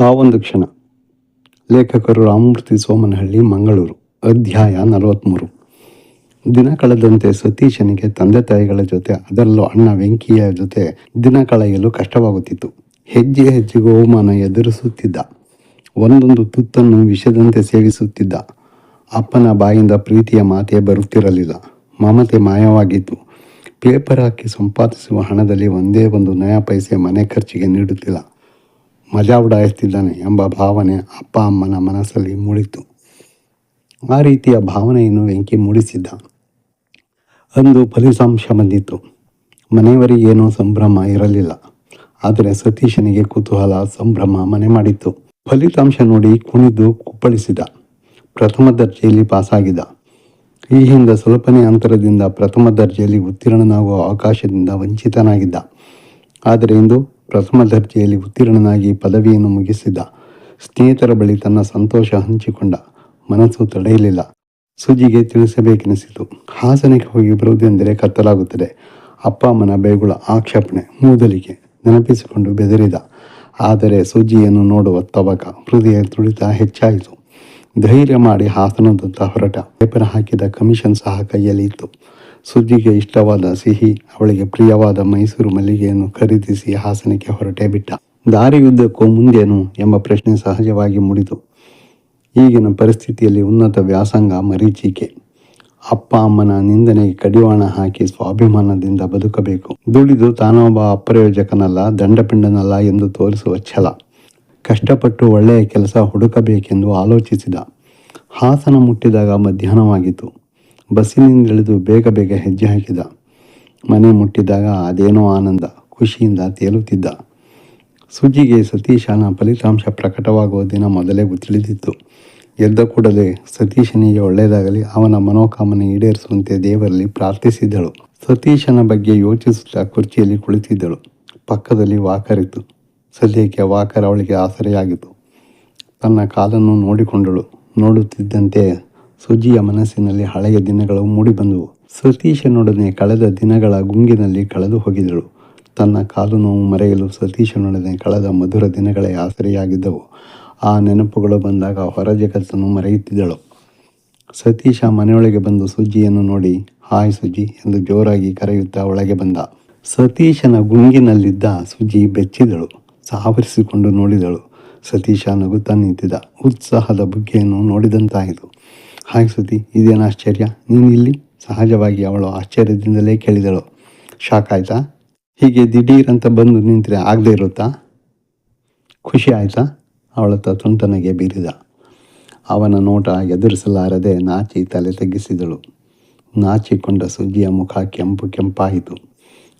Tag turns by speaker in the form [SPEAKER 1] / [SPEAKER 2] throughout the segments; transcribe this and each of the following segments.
[SPEAKER 1] ಆ ಒಂದು ಕ್ಷಣ ಲೇಖಕರು ರಾಮಮೂರ್ತಿ ಸೋಮನಹಳ್ಳಿ, ಮಂಗಳೂರು, ಅಧ್ಯಾಯ ನಲವತ್ತ್ಮೂರು ದಿನ ಕಳೆದಂತೆ ಸತೀಶನಿಗೆ ತಂದೆ ತಾಯಿಗಳ ಜೊತೆ, ಅದರಲ್ಲೂ ಅಣ್ಣ ವೆಂಕಿಯ ಜೊತೆ ದಿನ ಕಳೆಯಲು ಕಷ್ಟವಾಗುತ್ತಿತ್ತು. ಹೆಜ್ಜೆ ಹೆಜ್ಜೆಗೂ ಅವಮಾನ ಎದುರಿಸುತ್ತಿದ್ದ. ಒಂದೊಂದು ತುತ್ತನ್ನು ವಿಷದಂತೆ ಸೇವಿಸುತ್ತಿದ್ದ. ಅಪ್ಪನ ಬಾಯಿಂದ ಪ್ರೀತಿಯ ಮಾತೆ ಬರುತ್ತಿರಲಿಲ್ಲ. ಮಮತೆ ಮಾಯವಾಗಿತ್ತು. ಪೇಪರ್ ಹಾಕಿ ಸಂಪಾದಿಸುವ ಹಣದಲ್ಲಿ ಒಂದೇ ಒಂದು ನಯಾ ಪೈಸೆ ಮನೆ ಖರ್ಚಿಗೆ ನೀಡುತ್ತಿಲ್ಲ. ಮಜಾ ಉಡಾಯಿಸ್ತಿದ್ದಾನೆ ಎಂಬ ಭಾವನೆ ಅಪ್ಪ ಅಮ್ಮನ ಮನಸ್ಸಲ್ಲಿ ಮೂಡಿತು ಆ ರೀತಿಯ ಭಾವನೆಯನ್ನು ವೆಂಕಿ ಮೂಡಿಸಿದ್ದ. ಅಂದು ಫಲಿತಾಂಶ ಬಂದಿತ್ತು. ಮನೆಯವರಿಗೇನೂ ಸಂಭ್ರಮ ಇರಲಿಲ್ಲ. ಆದರೆ ಸತೀಶನಿಗೆ ಕುತೂಹಲ, ಸಂಭ್ರಮ ಮನೆ ಮಾಡಿತ್ತು. ಫಲಿತಾಂಶ ನೋಡಿ ಕುಣಿದು ಕುಪ್ಪಳಿಸಿದ. ಪ್ರಥಮ ದರ್ಜೆಯಲ್ಲಿ ಪಾಸಾಗಿದ್ದ. ಈ ಹಿಂದೆ ಸ್ವಲ್ಪನೇ ಅಂತರದಿಂದ ಪ್ರಥಮ ದರ್ಜೆಯಲ್ಲಿ ಉತ್ತೀರ್ಣನಾಗುವ ಅವಕಾಶದಿಂದ ವಂಚಿತನಾಗಿದ್ದ. ಆದರೆ ಇಂದು ಪ್ರಥಮ ದರ್ಜೆಯಲ್ಲಿ ಉತ್ತೀರ್ಣನಾಗಿ ಪದವಿಯನ್ನು ಮುಗಿಸಿದ ಸ್ನೇಹಿತರ ಬಳಿ ತನ್ನ ಸಂತೋಷ ಹಂಚಿಕೊಂಡ ಮನಸ್ಸು ತಡೆಯಲಿಲ್ಲ. ಸುಜಿಗೆ ತಿಳಿಸಬೇಕೆನಿಸಿತು. ಹಾಸನಕ್ಕೆ ಹೋಗಿ ಬರುವುದೆಂದರೆ ಕತ್ತಲಾಗುತ್ತದೆ. ಅಪ್ಪ ಅಮ್ಮನ ಬೇಗುಳ ಆಕ್ಷೇಪಣೆ ಮೂದಲಿಗೆ ನೆನಪಿಸಿಕೊಂಡು ಬೆದರಿದ. ಆದರೆ ಸುಜಿಯನ್ನು ನೋಡುವ ತವಕ ಹೃದಯ ತುಳಿತ ಹೆಚ್ಚಾಯಿತು. ಧೈರ್ಯ ಮಾಡಿ ಹಾಸನದತ್ತ ಹೊರಟ ಪೇಪರ್ ಹಾಕಿದ ಕಮಿಷನ್ ಸಹ ಕೈಯಲ್ಲಿ ಇತ್ತು ಸುಜ್ಜಿಗೆ ಇಷ್ಟವಾದ ಸಿಹಿ, ಅವಳಿಗೆ ಪ್ರಿಯವಾದ ಮೈಸೂರು ಮಲ್ಲಿಗೆಯನ್ನು ಖರೀದಿಸಿ ಹಾಸನಕ್ಕೆ ಹೊರಟೇ ಬಿಟ್ಟ. ದಾರಿಯುದ್ದಕ್ಕೂ ಮುಂದೇನು ಎಂಬ ಪ್ರಶ್ನೆ ಸಹಜವಾಗಿ ಮೂಡಿತು. ಈಗಿನ ಪರಿಸ್ಥಿತಿಯಲ್ಲಿ ಉನ್ನತ ವ್ಯಾಸಂಗ ಮರೀಚಿಕೆ. ಅಪ್ಪ, ಅಮ್ಮನ ನಿಂದನೆಗೆ ಕಡಿವಾಣ ಹಾಕಿ ಸ್ವಾಭಿಮಾನದಿಂದ ಬದುಕಬೇಕು. ದುಡಿದು ತಾನೊಬ್ಬ ಅಪ್ರಯೋಜಕನಲ್ಲ, ದಂಡಪಿಂಡನಲ್ಲ ಎಂದು ತೋರಿಸುವ ಛಲ. ಕಷ್ಟಪಟ್ಟು ಒಳ್ಳೆಯ ಕೆಲಸ ಹುಡುಕಬೇಕೆಂದು ಆಲೋಚಿಸಿದ. ಹಾಸನ ಮುಟ್ಟಿದಾಗ ಮಧ್ಯಾಹ್ನವಾಗಿತ್ತು. ಬಸ್ಸಿನಿಂದಿಳಿದು ಬೇಗ ಬೇಗ ಹೆಜ್ಜೆ ಹಾಕಿದ. ಮನೆ ಮುಟ್ಟಿದಾಗ ಅದೇನೋ ಆನಂದ, ಖುಷಿಯಿಂದ ತೇಲುತ್ತಿದ್ದ. ಸುಜಿಗೆ ಸತೀಶನ ಫಲಿತಾಂಶ ಪ್ರಕಟವಾಗುವ ದಿನ ಮೊದಲೇ ತಿಳಿದಿತ್ತು. ಎದ್ದ ಕೂಡಲೇ ಸತೀಶನಿಗೆ ಒಳ್ಳೆಯದಾಗಲಿ, ಅವನ ಮನೋಕಾಮನೆ ಈಡೇರಿಸುವಂತೆ ದೇವರಲ್ಲಿ ಪ್ರಾರ್ಥಿಸಿದ್ದಳು. ಸತೀಶನ ಬಗ್ಗೆ ಯೋಚಿಸುತ್ತಾ ಕುರ್ಚಿಯಲ್ಲಿ ಕುಳಿತಿದ್ದಳು. ಪಕ್ಕದಲ್ಲಿ ವಾಕರ್ ಇತ್ತು. ಸದ್ಯಕ್ಕೆ ವಾಕರ್ ಅವಳಿಗೆ ಆಸರೆಯಾಗಿತ್ತು. ತನ್ನ ಕಾಲನ್ನು ನೋಡಿಕೊಂಡಳು. ನೋಡುತ್ತಿದ್ದಂತೆ ಸುಜಿಯ ಮನಸ್ಸಿನಲ್ಲಿ ಹಳೆಯ ದಿನಗಳು ಮೂಡಿಬಂದವು ಸತೀಶನೊಡನೆ ಕಳೆದ ದಿನಗಳ ಗುಂಗಿನಲ್ಲಿ ಕಳೆದು ಹೋಗಿದಳು ತನ್ನ ಕಾಲು ನೋವು ಮರೆಯಲು ಸತೀಶನೊಡನೆ ಕಳೆದ ಮಧುರ ದಿನಗಳೇ ಆಸರೆಯಾಗಿದ್ದವು. ಆ ನೆನಪುಗಳು ಬಂದಾಗ ಹೊರ ಜಗತ್ತನ್ನು ಮರೆಯುತ್ತಿದ್ದಳು. ಸತೀಶ ಮನೆಯೊಳಗೆ ಬಂದು ಸುಜಿಯನ್ನು ನೋಡಿ, ಹಾಯ್ ಸುಜಿ ಎಂದು ಜೋರಾಗಿ ಕರೆಯುತ್ತಾ ಒಳಗೆ ಬಂದ. ಸತೀಶನ ಗುಂಗಿನಲ್ಲಿದ್ದ ಸುಜಿ ಬೆಚ್ಚಿದಳು, ಸಾವರಿಸಿಕೊಂಡು ನೋಡಿದಳು. ಸತೀಶ ನಗುತ್ತಾ ನಿಂತಿದ್ದ, ಉತ್ಸಾಹದ ಬುಗ್ಗೆಯನ್ನು ನೋಡಿದಂತಾಯಿತು. ಹಾಯ್ ಸುದ್ದಿ, ಇದೇನು ಆಶ್ಚರ್ಯ? ನೀನು ಇಲ್ಲಿ? ಸಹಜವಾಗಿ ಅವಳು ಆಶ್ಚರ್ಯದಿಂದಲೇ ಕೇಳಿದಳು. ಶಾಕ್ ಆಯ್ತಾ? ಹೀಗೆ ದಿಢೀರಂತ ಬಂದು ನಿಂತರೆ ಆಗದೆ ಇರುತ್ತಾ? ಖುಷಿ ಆಯ್ತಾ? ಅವಳತ್ತ ತುಂತನಗೆ ಬೀರಿದ. ಅವನ ನೋಟ ಎದುರಿಸಲಾರದೆ ನಾಚಿ ತಲೆ ತಗ್ಗಿಸಿದಳು. ನಾಚಿಕೊಂಡ ಸುಜ್ಜಿಯ ಮುಖ ಕೆಂಪು ಕೆಂಪಾಯಿತು.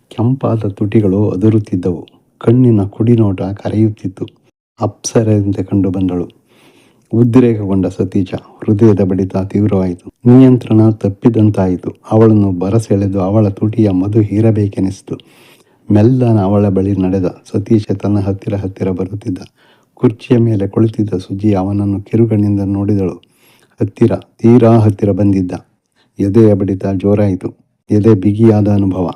[SPEAKER 1] ಕೆಂಪಾದ ತುಟಿಗಳು ಅದುರುತ್ತಿದ್ದವು. ಕಣ್ಣಿನ ಕುಡಿನೋಟ ಕರೆಯುತ್ತಿತ್ತು. ಅಪ್ಸರದಂತೆ ಕಂಡು ಬಂದಳು. ಉದ್ರೇಕಗೊಂಡ ಸತೀಶ ಹೃದಯದ ಬಡಿತ ತೀವ್ರವಾಯಿತು. ನಿಯಂತ್ರಣ ತಪ್ಪಿದಂತಾಯಿತು. ಅವಳನ್ನು ಬರಸೆಳೆದು ಅವಳ ತುಟಿಯ ಮಧು ಹೀರಬೇಕೆನಿಸಿತು. ಮೆಲ್ಲನ ಅವಳ ಬಳಿ ನಡೆದ ಸತೀಶ ತನ್ನ ಹತ್ತಿರ ಹತ್ತಿರ ಬರುತ್ತಿದ್ದ. ಕುರ್ಚಿಯ ಮೇಲೆ ಕುಳಿತಿದ್ದ ಸುಜಿ ಅವನನ್ನು ಕಿರುಗಣ್ಣಿಂದ ನೋಡಿದಳು. ಹತ್ತಿರ, ತೀರಾ ಹತ್ತಿರ ಬಂದಿದ್ದ. ಎದೆಯ ಬಡಿತ ಜೋರಾಯಿತು. ಎದೆ ಬಿಗಿಯಾದ ಅನುಭವ.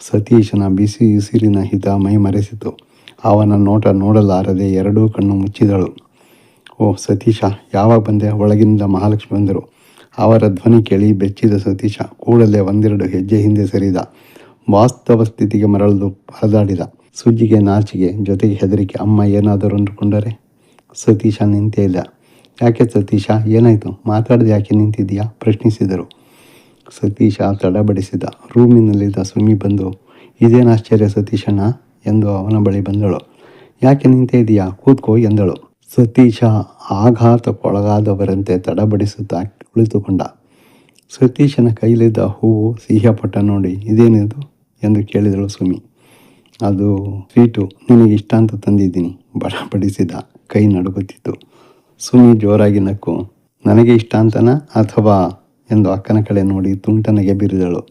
[SPEAKER 1] ಸತೀಶನ ಬಿಸಿ ಉಸಿರಿನ ಹಿತ ಮೈ ಮರೆಸಿತು ಅವನ ನೋಟ ನೋಡಲಾರದೆ ಎರಡೂ ಕಣ್ಣು ಮುಚ್ಚಿದಳು. ಓ ಸತೀಶ, ಯಾವಾಗ ಬಂದೆ? ಒಳಗಿನಿಂದ ಮಹಾಲಕ್ಷ್ಮಿ ಬಂದರು. ಅವರ ಧ್ವನಿ ಕೇಳಿ ಬೆಚ್ಚಿದ ಸತೀಶ, ಕೂಡಲೇ ಒಂದೆರಡು ಹೆಜ್ಜೆ ಹಿಂದೆ ಸರಿದ. ವಾಸ್ತವ ಸ್ಥಿತಿಗೆ ಮರಳಲು ಪರದಾಡಿದ. ಸುಜ್ಜಿಗೆ, ನಾಚಿಗೆ ಜೊತೆಗೆ ಹೆದರಿಕೆ, ಅಮ್ಮ ಏನಾದರೂ ಅಂದುಕೊಂಡರೆ? ಸತೀಶ ನಿಂತೇ ಇಲ್ಲ. ಯಾಕೆ ಸತೀಶ, ಏನಾಯಿತು? ಮಾತಾಡದೆ ಯಾಕೆ ನಿಂತಿದ್ದೀಯಾ? ಪ್ರಶ್ನಿಸಿದರು. ಸತೀಶ ತಡಬಡಿಸಿದ. ರೂಮಿನಲ್ಲಿದ್ದ ಸುಮಿ ಬಂದು, ಇದೇನು ಆಶ್ಚರ್ಯ ಸತೀಶಣ್ಣ? ಎಂದು ಅವನ ಬಳಿ ಬಂದಳು. ಯಾಕೆ ನಿಂತೇ ಇದೆಯಾ? ಕೂತ್ಕೋ ಎಂದಳು. ಸತೀಶ ಆಘಾತಕ್ಕೊಳಗಾದವರಂತೆ ತಡಬಡಿಸುತ್ತಾ ಕುಳಿತುಕೊಂಡ. ಸತೀಶನ ಕೈಲಿದ್ದ ಹೂವು ಸಿಹಿಯಪಟ್ಟ ನೋಡಿ, ಇದೇನಿದು? ಎಂದು ಕೇಳಿದಳು ಸುಮಿ. ಅದು ಸ್ವೀಟು, ನಿನಗೆ ಇಷ್ಟ ಅಂತ ತಂದಿದ್ದೀನಿ ಬಡಪಡಿಸಿದ ಕೈ ನಡುಗುತ್ತಿತ್ತು. ಸುಮಿ ಜೋರಾಗಿ ನಕ್ಕು, ನನಗೆ ಇಷ್ಟ ಅಂತನ ಅಥವಾ? ಎಂದು ಅಕ್ಕನ ಕಡೆ ನೋಡಿ ತುಂಟನಗೆ ಬಿರಿದಳು.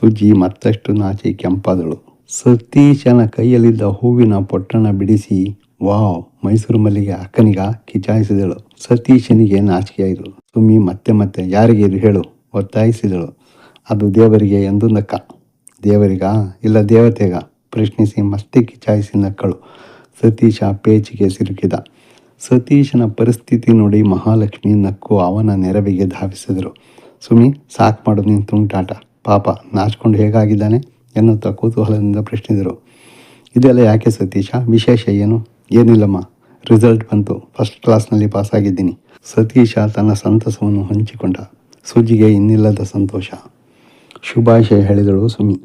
[SPEAKER 1] ಸುಜಿ ಮತ್ತಷ್ಟು ನಾಚಿ ಕೆಂಪಾದಳು. ಸತೀಶನ ಕೈಯಲ್ಲಿದ್ದ ಹೂವಿನ ಪೊಟ್ಟಣ ಬಿಡಿಸಿ ವಾವ್, ಮೈಸೂರು ಮಲ್ಲಿಗೆ ಅಕ್ಕನಿಗ ಕಿಚಾಯಿಸಿದಳು ಸತೀಶನಿಗೆ ನಾಚಿಕೆಯಾಯಿತು. ಸುಮ್ಮಿ ಮತ್ತೆ ಮತ್ತೆ ಯಾರಿಗೆ ಇದು ಹೇಳು, ಒತ್ತಾಯಿಸಿದಳು. ಅದು ದೇವರಿಗೆ ಎಂದು ನಕ್ಕ. ದೇವರಿಗ? ಇಲ್ಲ ದೇವತೆಗ? ಪ್ರಶ್ನಿಸಿ ಮತ್ತೆ ಕಿಚಾಯಿಸಿ ನಕ್ಕಳು. ಸತೀಶ ಪೇಚಿಗೆ ಸಿಲುಕಿದ. ಸತೀಶನ ಪರಿಸ್ಥಿತಿ ನೋಡಿ ಮಹಾಲಕ್ಷ್ಮಿ ನಕ್ಕು ಅವನ ನೆರವಿಗೆ ಧಾವಿಸಿದರು. ಸುಮಿ ಸಾಕು ಮಾಡು ನಿನ್ನ ತುಂಟಾಟ. ಪಾಪ, ನಾಚ್ಕೊಂಡು ಹೇಗಾಗಿದ್ದಾನೆ ಎನ್ನುತ್ತಾ ಕುತೂಹಲದಿಂದ ಪ್ರಶ್ನಿಸಿದರು ಇದೆಲ್ಲ ಯಾಕೆ ಸತೀಶ? ವಿಶೇಷ ಏನು? ಏನಿಲ್ಲಮ್ಮ ರಿಸಲ್ಟ್ ಬಂತು. ಫಸ್ಟ್ ಕ್ಲಾಸ್ನಲ್ಲಿ ಪಾಸಾಗಿದ್ದೀನಿ ಸತೀಶ ತನ್ನ ಸಂತಸವನ್ನು ಹಂಚಿಕೊಂಡ. ಸುಜಿಗೆ ಇನ್ನಿಲ್ಲದ ಸಂತೋಷ. ಶುಭಾಶಯ ಹೇಳಿದಳು ಸುಮಿ.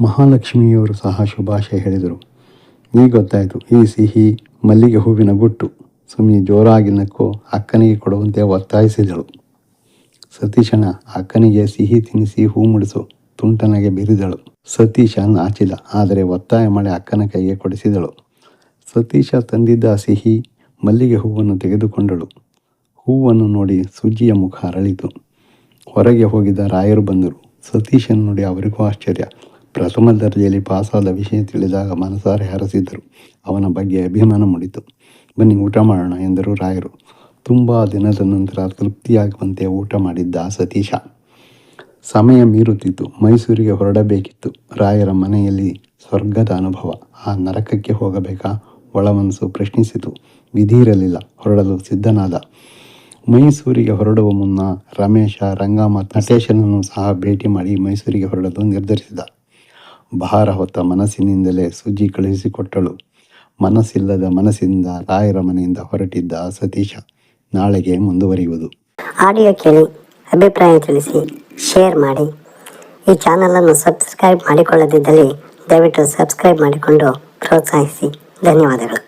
[SPEAKER 1] ಮಹಾಲಕ್ಷ್ಮಿಯವರು ಸಹ ಶುಭಾಶಯ ಹೇಳಿದರು. ಈಗ ಗೊತ್ತಾಯಿತು. ಈ ಸಿಹಿ ಮಲ್ಲಿಗೆ ಹೂವಿನ ಗುಟ್ಟು. ಸುಮಿ ಜೋರಾಗಿ ನಕ್ಕು ಅಕ್ಕನಿಗೆ ಕೊಡುವಂತೆ ಒತ್ತಾಯಿಸಿದಳು. ಸತೀಶನ ಅಕ್ಕನಿಗೆ ಸಿಹಿ ತಿನ್ನಿಸಿ ಹೂ ಮುಡಿಸು ತುಂಟನಾಗೆ ಬಿರಿದಳು. ಸತೀಶ ನಾಚಿದ ಆದರೆ ಒತ್ತಾಯ ಮಾಡಿ ಅಕ್ಕನ ಕೈಗೆ ಕೊಡಿಸಿದಳು. ಸತೀಶ ತಂದಿದ್ದ ಸಿಹಿ ಮಲ್ಲಿಗೆ ಹೂವನ್ನು ತೆಗೆದುಕೊಂಡಳು. ಹೂವನ್ನು ನೋಡಿ ಸುಜ್ಜಿಯ ಮುಖ ಅರಳಿತು. ಹೊರಗೆ ಹೋಗಿದ್ದ ರಾಯರು ಬಂದರು. ಸತೀಶನ ನೋಡಿ ಅವರಿಗೂ ಆಶ್ಚರ್ಯ. ಪ್ರಥಮ ದರ್ಜೆಯಲ್ಲಿ ಪಾಸಾದ ವಿಷಯ ತಿಳಿದಾಗ ಮನಸಾರೆ ಹರಸಿದ್ದರು. ಅವನ ಬಗ್ಗೆ ಅಭಿಮಾನ ಮೂಡಿತು. ಬನ್ನಿ ಊಟ ಮಾಡೋಣ ಎಂದರು ರಾಯರು. ತುಂಬ ದಿನದ ನಂತರ ತೃಪ್ತಿಯಾಗುವಂತೆ ಊಟ ಮಾಡಿದ್ದ ಸತೀಶ. ಸಮಯ ಮೀರುತ್ತಿತ್ತು. ಮೈಸೂರಿಗೆ ಹೊರಡಬೇಕಿತ್ತು. ರಾಯರ ಮನೆಯಲ್ಲಿ ಸ್ವರ್ಗದ ಅನುಭವ. ಆ ನರಕಕ್ಕೆ ಹೋಗಬೇಕಾ? ಒಳಮನಸ್ಸು ಪ್ರಶ್ನಿಸಿತು. ವಿಧಿ ಇರಲಿಲ್ಲ ಹೊರಡಲು ಸಿದ್ಧನಾದ. ಮೈಸೂರಿಗೆ ಹೊರಡುವ ಮುನ್ನ ರಮೇಶ ರಂಗ ನಟೇಶನನ್ನು ಸಹ ಭೇಟಿ ಮಾಡಿ ಮೈಸೂರಿಗೆ ಹೊರಡಲು ನಿರ್ಧರಿಸಿದ. ಭಾರ ಹೊತ್ತ ಮನಸ್ಸಿನಿಂದಲೇ ಸುಜಿ ಕಳುಹಿಸಿಕೊಟ್ಟಳು. ಮನಸ್ಸಿಲ್ಲದ ಮನಸ್ಸಿಂದ ರಾಯರ ಮನೆಯಿಂದ ಹೊರಟಿದ್ದ ಸತೀಶ, ನಾಳೆಗೆ ಮುಂದುವರಿಯುವುದು.
[SPEAKER 2] ಆಡಿಯೋ ಕೇಳಿ, ಅಭಿಪ್ರಾಯ ತಿಳಿಸಿ, ಶೇರ್ ಮಾಡಿ. ಈ ಚಾನಲನ್ನು ಸಬ್ಸ್ಕ್ರೈಬ್ ಮಾಡಿಕೊಳ್ಳದಿದ್ದಲ್ಲಿ ದಯವಿಟ್ಟು ಸಬ್ಸ್ಕ್ರೈಬ್ ಮಾಡಿಕೊಂಡು ಪ್ರೋತ್ಸಾಹಿಸಿ. ధన్యవాదాలు